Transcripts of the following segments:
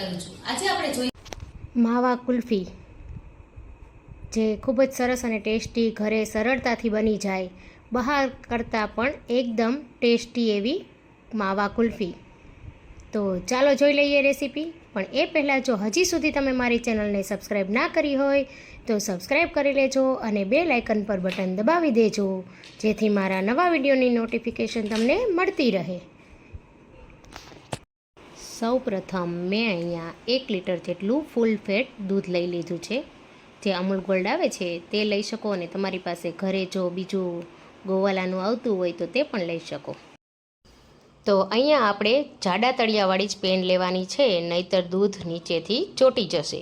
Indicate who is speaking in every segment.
Speaker 1: કરું છું. આજે આપણે જોઈએ
Speaker 2: માવા કુલ્ફી, જે ખૂબ જ સરસ અને ટેસ્ટી ઘરે સરળતાથી બની જાય, બહાર કરતાં પણ એકદમ ટેસ્ટી એવી માવા કુલ્ફી. તો ચાલો જોઈ લઈએ રેસીપી. પણ એ પહેલાં જો હજી સુધી તમે મારી ચેનલને સબસ્ક્રાઈબ ના કરી હોય, તો સબસ્ક્રાઈબ કરી લેજો અને બે લાઇકન પર બટન દબાવી દેજો, જેથી મારા નવા વિડીયોની નોટિફિકેશન તમને મળતી રહે. સૌ પ્રથમ મેં અહીંયા એક લીટર જેટલું ફૂલ ફેટ દૂધ લઈ લીધું છે. જે અમૂલ ગોલ્ડ આવે છે, તે લઈ શકો અને તમારી પાસે ઘરે જો બીજું ગોવાલાનું આવતું હોય તો તે પણ લઈ શકો. તો અહીંયા આપણે જાડા તળિયાવાળી જ પેન લેવાની છે, નહીતર દૂધ નીચેથી ચોટી જશે.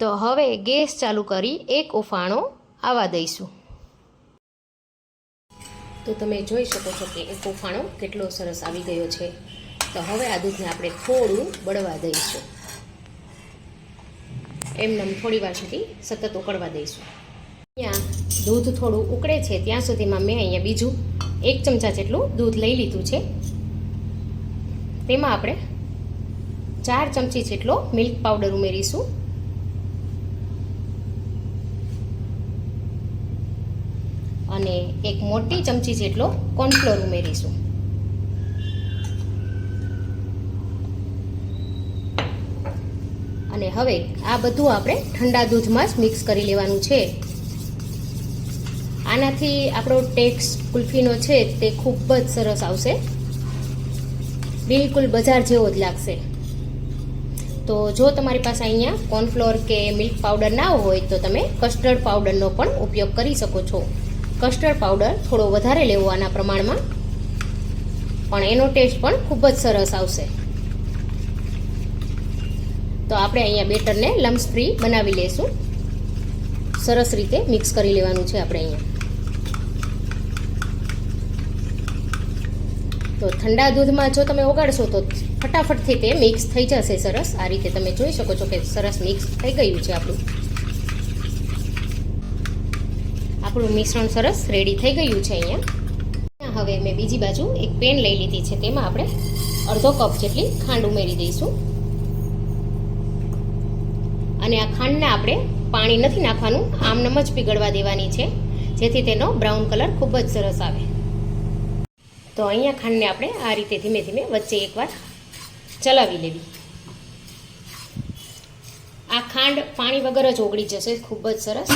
Speaker 2: તો હવે ગેસ ચાલુ કરી એક ઉફાણો આવવા દઈશું. તો તમે જોઈ શકો છો કે એક ઉફાણો કેટલો સરસ આવી ગયો છે. તો હવે આ દૂધને આપણે થોડું બળવા દઈશું. એમને થોડી વાર સુધી સતત ઉકળવા દઈશું. અહીંયા દૂધ થોડું ઉકળે છે, ત્યાં સુધીમાં મેં અહીંયા બીજું એક ચમચા જેટલું દૂધ લઈ લીધું છે. તેમાં આપણે ચાર ચમચી જેટલો મિલ્ક પાવડર ઉમેરીશું. અને એક મોટી ચમચી જેટલો કોર્નફ્લોર ઉમેરીશું. અને હવે આ બધું આપણે ઠંડા દૂધમાં જ મિક્સ કરી લેવાનું છે. આનાથી આપણો ટેક્સ કુલ્ફીનો છે તે ખૂબ જ સરસ આવશે. બિલકુલ બજાર જેવો જ લાગશે. તો જો તમારી પાસે અહીંયા કોર્નફ્લોર કે મિલ્ક પાવડર ના હોય તો તમે કસ્ટર્ડ પાવડરનો પણ ઉપયોગ કરી શકો છો. કસ્ટર્ડ પાવડર થોડો વધારે લેવો આના પ્રમાણમાં. પણ એનો ટેસ્ટ પણ ખૂબ જ સરસ આવશે. તો આપણે અહીંયા બેટરને લમ્સ ફ્રી બનાવી લેશું. સરસ રીતે મિક્સ કરી લેવાનું છે આપણે અહીંયા. તો ઠંડા દૂધમાં જો તમે ઓગાળશો તો ફટાફટથી તે મિક્સ થઈ જશે સરસ. આ રીતે તમે જોઈ શકો છો કે સરસ મિક્સ થઈ ગયું છે આપણું. આપણું મિશ્રણ સરસ રેડી થઈ ગયું છે અહીંયા. હવે મેં બીજી બાજુ એક પેન લઈ લીધી છે. તેમાં આપણે અડધો કપ જેટલી ખાંડ ઉમેરી દઈશું. અને આ ખાંડને આપણે પાણી નથી નાખવાનું આમનમ જ પીગળવા દેવાની છે, જેથી તેનો બ્રાઉન કલર ખૂબ જ સરસ આવે. તો અહીંયા ખાંડને આપણે આ રીતે ધીમે ધીમે વચ્ચે એકવાર ચલાવી લેવી. આ ખાંડ પાણી વગર જ ઓગળી જશે, ખૂબ જ સરસ.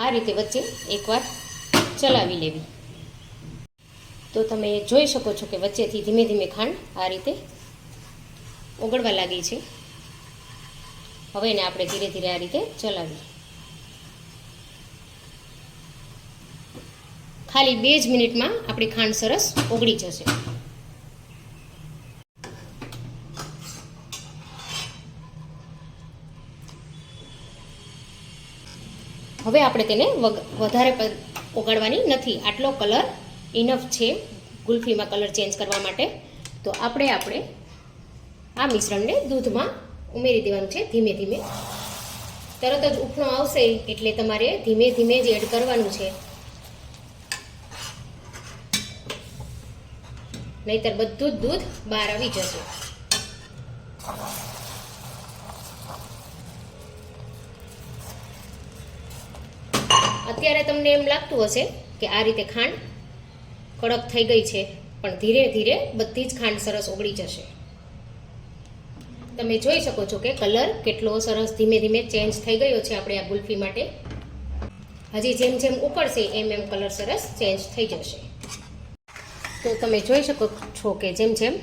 Speaker 2: આ રીતે વચ્ચે એકવાર ચલાવી લેવી. તો તમે જોઈ શકો છો કે વચ્ચેથી ધીમે ધીમે ખાંડ આ રીતે ઓગળવા લાગી છે. હવે એને આપણે ધીરે ધીરે આ રીતે ચલાવીએ. ખાલી બે જ મિનિટમાં આપણી ખાંડ સરસ ઓગળી જશે. હવે આપણે તેને વધારે ઓગાળવાની નથી. આટલો કલર ઇનફ છે ગુલ્ફીમાં કલર ચેન્જ કરવા માટે. તો આપણે આપણે આ મિશ્રણને દૂધમાં ઉમેરી દેવાનું છે ધીમે ધીમે. તરત જ ઉફણો આવશે એટલે તમારે ધીમે ધીમે જ એડ કરવાનું છે. નહીતર બધું જ દૂધ બહાર આવી જશે. અત્યારે તમને એમ લાગતું હશે કે આ રીતે ખાંડ કડક થઈ ગઈ છે, પણ ધીરે ધીરે બધી જ ખાંડ સરસ ઓગળી જશે. તમે જોઈ શકો છો કે કલર કેટલો સરસ ધીમે ધીમે ચેન્જ થઈ ગયો છે આપણે આ ગુલ્ફી માટે. હજી જેમ જેમ ઉકળશે એમ એમ કલર સરસ ચેન્જ થઈ જશે. તો તમે જોઈ શકો છો કે જેમ જેમ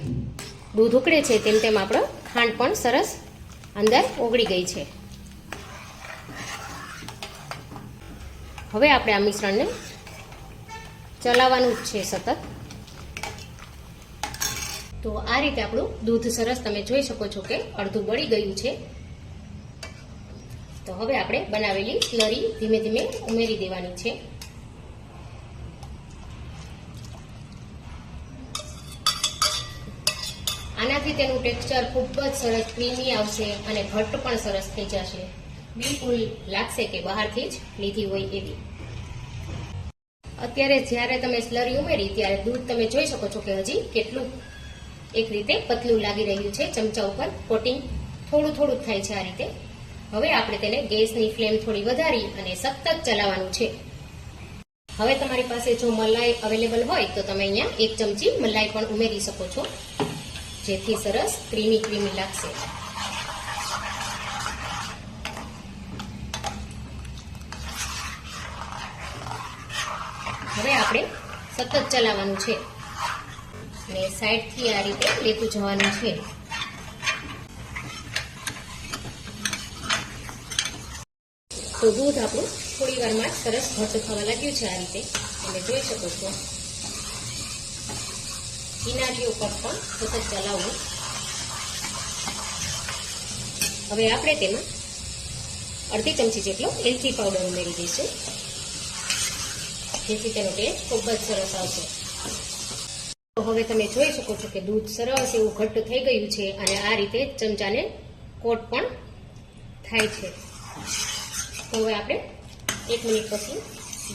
Speaker 2: દૂધ ઉકળે છે, તેમ તેમ આપણો ખાંડ પણ સરસ અંદર ઓગળી ગઈ છે. હવે આપણે આ મિશ્રણને ચલાવવાનું જ છે સતત. તો આ રીતે આપણું દૂધ સરસ તમે જોઈ શકો છો કે અડધું બળી ગયું છે. તો હવે આપણે બનાવેલી લરી ધીમે ધીમે ઉમેરી દેવાની છે. આનાથી તેનું ટેક્સચર ખૂબ જ સરસ ક્રીમી આવશે અને ઘટ્ટ પણ સરસ થઈ જશે. બિલકુલ લાગશે કે બહારથી જ લીધી હોય એવી. અત્યારે જ્યારે તમે સ્લરી ઉમેરી ત્યારે દૂધ તમે જોઈ શકો છો કે હજી કેટલું એક રીતે પતલું લાગી રહ્યું છે ચમચા ઉપર. કોટિંગ થોડું થોડું થાય છે આ રીતે. હવે આપણે તેને ગેસની ફ્લેમ થોડી વધારી અને સતત ચલાવવાનું છે. હવે તમારી પાસે જો મલાઈ અવેલેબલ હોય તો તમે અહીંયા એક ચમચી મલાઈ પણ ઉમેરી શકો છો. જેથી સરસ ક્રીમી ક્રીમી લાગશે. હવે આપણે સતત ચલાવવાનું છે. અને સાઈડથી આ રીતે લેતું જવાનું છે. તો દૂધ આપણું થોડી વારમાં જ સરસ ઘટ થવા લાગ્યું છે આ રીતે. તમે જોઈ શકો છો. કિનારીઓ પર પણ સતત ચલાવવું. હવે આપણે તેમાં અડધી ચમચી જેટલો એલચી પાવડર ઉમેરી દઈશું. જેથી તેનો ટેસ્ટ ખૂબ જ સરસ આવશે. તો હવે તમે જોઈ શકો છો કે દૂધ સરસ એવું ઘટ્ટ થઈ ગયું છે અને આ રીતે ચમચાને કોટ પણ થાય છે. તો હવે આપણે એક મિનિટ પછી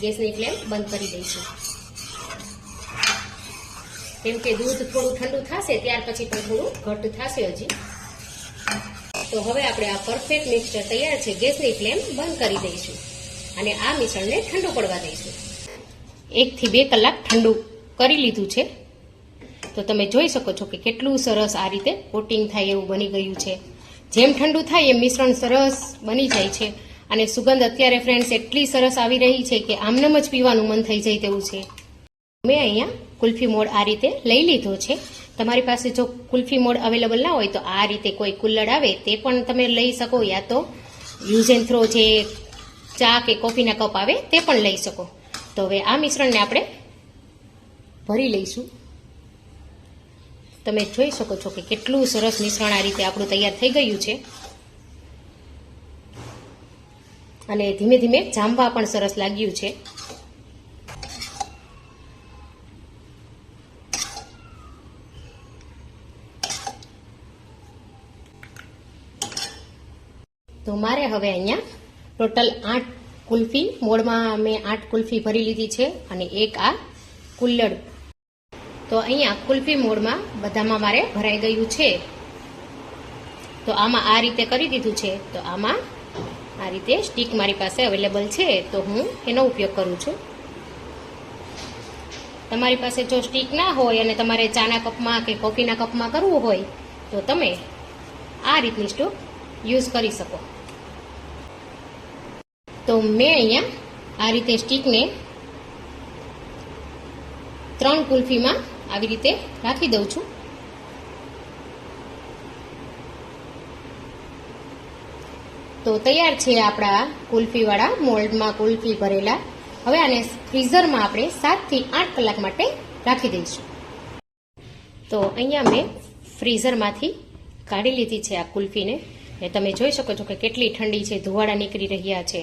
Speaker 2: ગેસની ફ્લેમ બંધ કરી દઈશું. કેમ કે દૂધ થોડું ઠંડુ થશે, ત્યાર પછી પણ થોડું ઘટ્ટ થશે હજી. તો હવે આપણે આ પરફેક્ટ મિક્સચર તૈયાર છે, ગેસની ફ્લેમ બંધ કરી દઈશું અને આ મિશ્રણને ઠંડુ પડવા દઈશું. એકથી બે કલાક ઠંડુ કરી લીધું છે. તો તમે જોઈ શકો છો કે કેટલું સરસ આ રીતે કોટિંગ થાય એવું બની ગયું છે. જેમ ઠંડુ થાય એમ મિશ્રણ સરસ બની જાય છે. અને સુગંધ અત્યારે ફ્રેન્ડ્સ એટલી સરસ આવી રહી છે કે આમનામ જ પીવાનું મન થઈ જાય તેવું છે. મેં અહીંયા કુલ્ફી મોડ આ રીતે લઈ લીધો છે. તમારી પાસે જો કુલ્ફી મોડ અવેલેબલ ના હોય તો આ રીતે કોઈ કુલ્લડ આવે તે પણ તમે લઈ શકો યા તો યુઝ એન્ડ થ્રો જે ચા કે કોફીના કપ આવે તે પણ લઈ શકો. તો હવે આ મિશ્રણને આપણે ભરી લઈશું. તમે જોઈ શકો છો કે કેટલું સરસ મિશ્રણ આ રીતે આપણું તૈયાર થઈ ગયું છે. અને ધીમે ધીમે જામવા પણ સરસ લાગ્યું છે. તો મારે હવે અહીંયા ટોટલ આઠ કુલ્ફી મોડમાં મેં આઠ કુલ્ફી ભરી લીધી છે અને એક આ કુલ્લડ તો અહીંયા કુલ્ફી મોડમાં બધામાં મારે ભરાઈ ગયું છે. તો આમાં આ રીતે કરી દીધું છે. તો આમાં આ રીતે સ્ટીક મારી પાસે અવેલેબલ છે. તો હું એનો ઉપયોગ કરું છું. તમારી પાસે જો સ્ટીક ના હોય અને તમારે ચાના કપમાં કે કોફીના કપમાં કરવું હોય, તો તમે આ રીતની સ્ટોક યુઝ કરી શકો. તો મેં અહીંયા આ રીતે સ્ટીકને ત્રણ કુલ્ફીમાં આવી રીતે રાખી દઉં છું. તો તૈયાર છે આપણા કુલ્ફીવાળા મોલ્ડમાં કુલ્ફી ભરેલા. હવે આને ફ્રીઝરમાં આપણે સાતથી આઠ કલાક માટે રાખી દઈશું. તો અહીંયા મેં ફ્રીઝરમાંથી કાઢી લીધી છે આ કુલ્ફીને. ને તમે જોઈ શકો છો કે કેટલી ઠંડી છે, ધુવાડા નીકળી રહ્યા છે.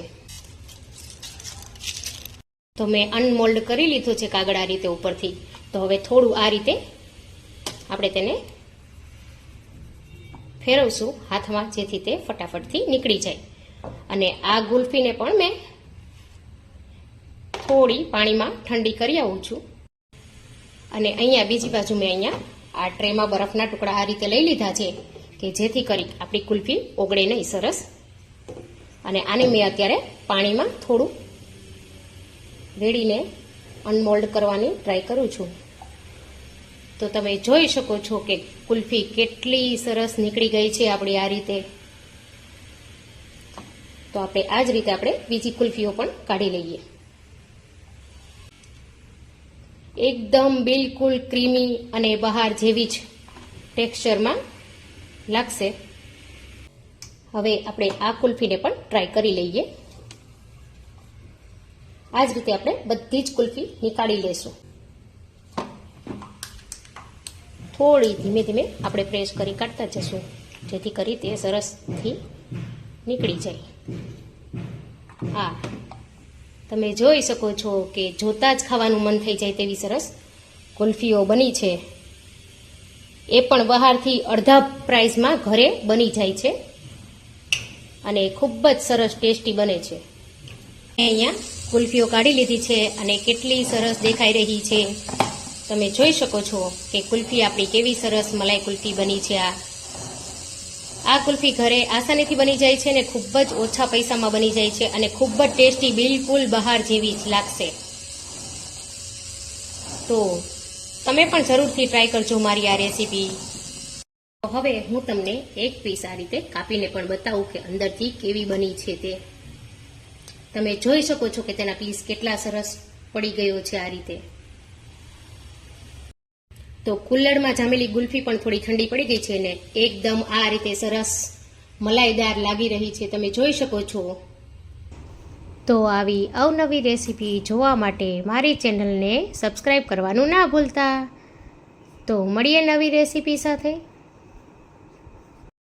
Speaker 2: તો મેં અનમોલ્ડ કરી લીધું છે કાગળ રીતે ઉપરથી. તો હવે થોડું આ રીતે આપણે તેને ફેરવશું હાથમાં, જેથી તે ફટાફટથી નીકળી જાય. અને આ ગુલ્ફીને પણ મેં થોડી પાણીમાં ઠંડી કરી આવું છું. અને અહીંયા બીજી બાજુ મેં અહીંયા આ ટ્રેમાં બરફના ટુકડા આ રીતે લઈ લીધા છે કે જેથી કરી આપણી કુલ્ફી ઓગળે નહીં સરસ. અને આને મેં અત્યારે પાણીમાં થોડું વેડીને અનમોલ્ડ કરવાની ટ્રાય કરું છું. તો તમે જોઈ શકો છો કે કુલ્ફી કેટલી સરસ નીકળી ગઈ છે આપણી આ રીતે. તો આપણે આ જ રીતે આપણે બીજી કુલ્ફીઓ પણ કાઢી લઈએ. એકદમ બિલકુલ ક્રીમી અને બહાર જેવી જ ટેક્સચરમાં લાગશે. હવે આપણે આ કુલ્ફીને પણ ટ્રાય કરી લઈએ. આ જ રીતે આપણે બધી જ કુલ્ફી નીકાળી લેશું. થોડી ધીમે ધીમે આપણે પ્રેસ કરી કાઢતા જશું. જેથી કરી તે સરસથી નીકળી જાય. હા. તમે જોઈ શકો છો કે જોતા જ ખાવાનું મન થઈ જાય તેવી સરસ કુલ્ફીઓ બની છે. એ પણ બહારથી અડધા પ્રાઇસમાં ઘરે બની જાય છે. અને ખૂબ જ સરસ ટેસ્ટી બને છે. અહીંયા કુલ્ફીઓ કાઢી લીધી છે અને કેટલી સરસ દેખાઈ રહી છે. તમે જોઈ શકો છો કે કુલ્ફી આપણી કેવી સરસ મલાઈ કુલ્ફી બની છે આ. આ કુલ્ફી ઘરે આસાનીથી બની જાય છે અને ખૂબ જ ઓછા પૈસામાં બની જાય છે અને ખૂબ જ ટેસ્ટી બિલકુલ બહાર જેવી જ લાગશે. તો તમે પણ જરૂરથી ટ્રાય કરજો મારી આ રેસીપી હવે હું તમને એક પીસ આ રીતે કાપીને પણ બતાવું કે અંદરથી કેવી બની છે તે. તમે જોઈ શકો છો કે તેના પીસ કેટલા સરસ પડી ગયો છે આ રીતે. તો કુલ્લડમાં જામેલી ગુલ્ફી પણ થોડી ઠંડી પડી ગઈ છે ને એકદમ આ રીતે સરસ મલાઈદાર લાગી રહી છે. તમે જોઈ શકો છો. તો આવી અવનવી રેસીપી જોવા માટે મારી ચેનલને સબસ્ક્રાઈબ કરવાનું ના ભૂલતા. તો મળીએ નવી રેસીપી સાથે.